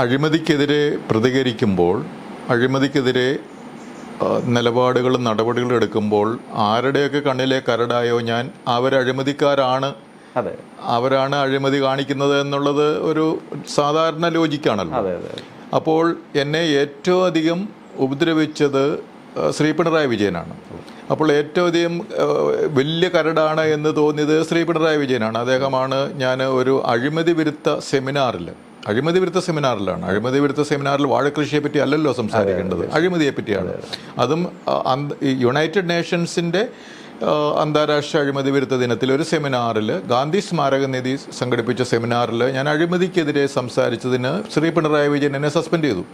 അഴിമതിക്കെതിരെ പ്രതികരിക്കുമ്പോൾ അഴിമതിക്കെതിരെ നിലപാടുകളും നടപടികളും എടുക്കുമ്പോൾ ആരുടെയൊക്കെ കണ്ണിലെ കരടായോ ഞാൻ അവരഴിമതിക്കാരാണ് അതെ. അവരാണ് അഴിമതി കാണിക്കുന്നത് എന്നുള്ളത് ഒരു സാധാരണ ലോജിക്കാണല്ലോ. അതെ അതെ അപ്പോൾ എന്നെ ഏറ്റവും അധികം ഉപദ്രവിച്ചത് ശ്രീ പിണറായി വിജയനാണ്. അപ്പോൾ ഏറ്റവും അധികം വലിയ കരടാണ് എന്ന് തോന്നിയത് ശ്രീ പിണറായി വിജയനാണ്. അദ്ദേഹമാണ് ഞാൻ ഒരു അഴിമതി വിരുദ്ധ സെമിനാറിൽ അഴിമതി വിരുദ്ധ സെമിനാറിലാണ്. അഴിമതി വിരുദ്ധ സെമിനാറിൽ വാഴക്കൃഷിയെ പറ്റി അല്ലല്ലോ സംസാരിക്കേണ്ടത്. അഴിമതിയെ പറ്റിയാണ് അതും യുണൈറ്റഡ് നേഷൻസിന്റെ അന്താരാഷ്ട്ര അഴിമതി വിരുദ്ധ ദിനത്തിൽ ഒരു സെമിനാറിൽ ഗാന്ധി സ്മാരക നിധി സംഘടിപ്പിച്ച സെമിനാറിൽ ഞാൻ അഴിമതിക്കെതിരെ സംസാരിച്ചതിന് ശ്രീ പിണറായി വിജയൻ എന്നെ സസ്പെൻഡ് ചെയ്തു.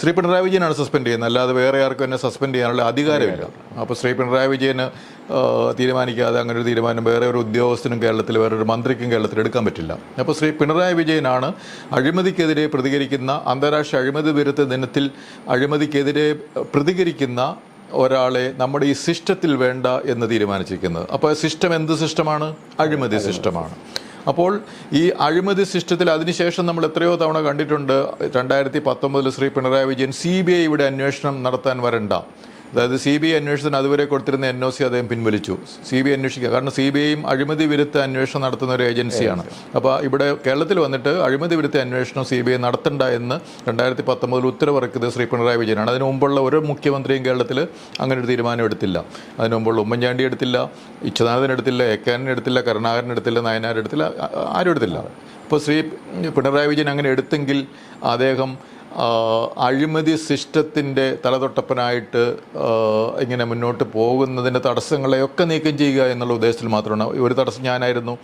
ശ്രീ പിണറായി വിജയനാണ് സസ്പെൻഡ് ചെയ്യുന്നത്. അല്ലാതെ വേറെ ആർക്കും എന്നെ സസ്പെൻഡ് ചെയ്യാനുള്ള അധികാരമില്ല. അപ്പോൾ ശ്രീ പിണറായി വിജയന് തീരുമാനിക്കാതെ അങ്ങനെ ഒരു തീരുമാനം വേറെ ഒരു ഉദ്യോഗസ്ഥനും കേരളത്തിൽ വേറെ ഒരു മന്ത്രിക്കും കേരളത്തിൽ എടുക്കാൻ പറ്റില്ല. അപ്പോൾ ശ്രീ പിണറായി വിജയനാണ് അഴിമതിക്കെതിരെ പ്രതികരിക്കുന്ന അന്താരാഷ്ട്ര അഴിമതി വിരുദ്ധ ദിനത്തിൽ അഴിമതിക്കെതിരെ പ്രതികരിക്കുന്ന ഒരാളെ നമ്മുടെ ഈ സിസ്റ്റത്തിൽ വേണ്ട എന്ന് തീരുമാനിച്ചിരിക്കുന്നത്. അപ്പോൾ സിസ്റ്റം എന്ത് സിസ്റ്റമാണ്? അഴിമതി സിസ്റ്റമാണ്. അപ്പോൾ ഈ അഴിമതി സിസ്റ്റത്തിൽ അതിനുശേഷം നമ്മൾ എത്രയോ തവണ കണ്ടിട്ടുണ്ട് രണ്ടായിരത്തി പത്തൊമ്പതിൽ Shri Pinarayi Vijayan C B I ഇവിടെ അന്വേഷണം നടത്താൻ വരണ്ട. അതായത് സി ബി ഐ അന്വേഷണത്തിന് അതുവരെ കൊടുത്തിരുന്ന എൻ ഒ സി അദ്ദേഹം പിൻവലിച്ചു. സി ബി ഐ അന്വേഷിക്കുക. കാരണം സി ബി ഐയും അഴിമതി വിരുദ്ധ അന്വേഷണം നടത്തുന്ന ഒരു ഏജൻസിയാണ്. അപ്പോൾ ഇവിടെ കേരളത്തിൽ വന്നിട്ട് അഴിമതി വിരുദ്ധ അന്വേഷണം സി ബി ഐ നടത്തണ്ട എന്ന് രണ്ടായിരത്തി പത്തൊമ്പതിൽ ഉത്തരവിറക്കിയത് ശ്രീ പിണറായി വിജയനാണ്. അതിനു മുമ്പുള്ള ഒരു മുഖ്യമന്ത്രിയും കേരളത്തിൽ അങ്ങനെ ഒരു തീരുമാനം എടുത്തില്ല. അതിനു മുമ്പുള്ള ഉമ്മൻചാണ്ടി എടുത്തില്ല ഇച്ഛനാഥൻ എടുത്തില്ല എക്കാനൻ എടുത്തില്ല കരുണാകരൻ എടുത്തില്ല നായനാർ എടുത്തില്ല ആരും എടുത്തില്ല. അപ്പോൾ ശ്രീ പിണറായി വിജയൻ അങ്ങനെ എടുത്തെങ്കിൽ അദ്ദേഹം അഴിമതി സിസ്റ്റത്തിന്റെ തലതൊട്ടപ്പനായിട്ട് ഇങ്ങനെ മുന്നോട്ട് പോകുന്നതിന്റെ തടസ്സങ്ങളെയൊക്കെ നീക്കം ചെയ്യുക എന്നുള്ള ഉദ്ദേശത്തിൽ മാത്രമാണ്. ഒരു തടസ്സം ഞാനായിരുന്നു.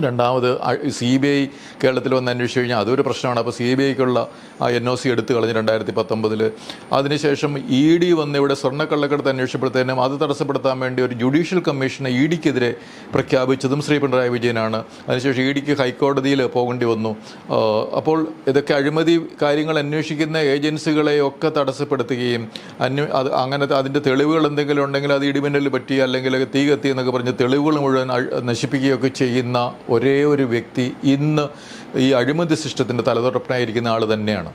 രണ്ടാമത് സി ബി ഐ കേരളത്തിൽ വന്ന് അന്വേഷിച്ച് കഴിഞ്ഞാൽ അതൊരു പ്രശ്നമാണ്. അപ്പോൾ സി ബി ഐക്കുള്ള ആ എൻ ഒ സി എടുത്തു കളഞ്ഞ് രണ്ടായിരത്തി പത്തൊമ്പതിൽ അതിനുശേഷം ഇ ഡി വന്ന് ഇവിടെ സ്വർണക്കള്ളക്കടത്ത് അന്വേഷിച്ചപ്പോഴത്തേനും അത് തടസ്സപ്പെടുത്താൻ വേണ്ടി ഒരു ജുഡീഷ്യൽ കമ്മീഷനെ ഇ ഡിക്കെതിരെ പ്രഖ്യാപിച്ചതും ശ്രീ പിണറായി വിജയനാണ്. അതിനുശേഷം ഇ ഡിക്ക് ഹൈക്കോടതിയിൽ പോകേണ്ടി വന്നു. അപ്പോൾ ഇതൊക്കെ അഴിമതി കാര്യങ്ങൾ അന്വേഷിക്കുന്ന ഏജൻസികളെയൊക്കെ തടസ്സപ്പെടുത്തുകയും അന്വ അത് അങ്ങനത്തെ അതിന്റെ തെളിവുകൾ എന്തെങ്കിലും ഉണ്ടെങ്കിൽ അത് ഇടിമിന്നൽ പറ്റി അല്ലെങ്കിൽ തീ കത്തി എന്നൊക്കെ പറഞ്ഞ് തെളിവുകൾ മുഴുവൻ നശിപ്പിക്കുകയൊക്കെ ചെയ്യുന്ന ഒരേ ഒരു വ്യക്തി ഇന്ന് ഈ അഴിമതി സിസ്റ്റത്തിന്റെ തലതൊട്ടപ്പനായിരിക്കുന്ന ആൾ തന്നെയാണ്.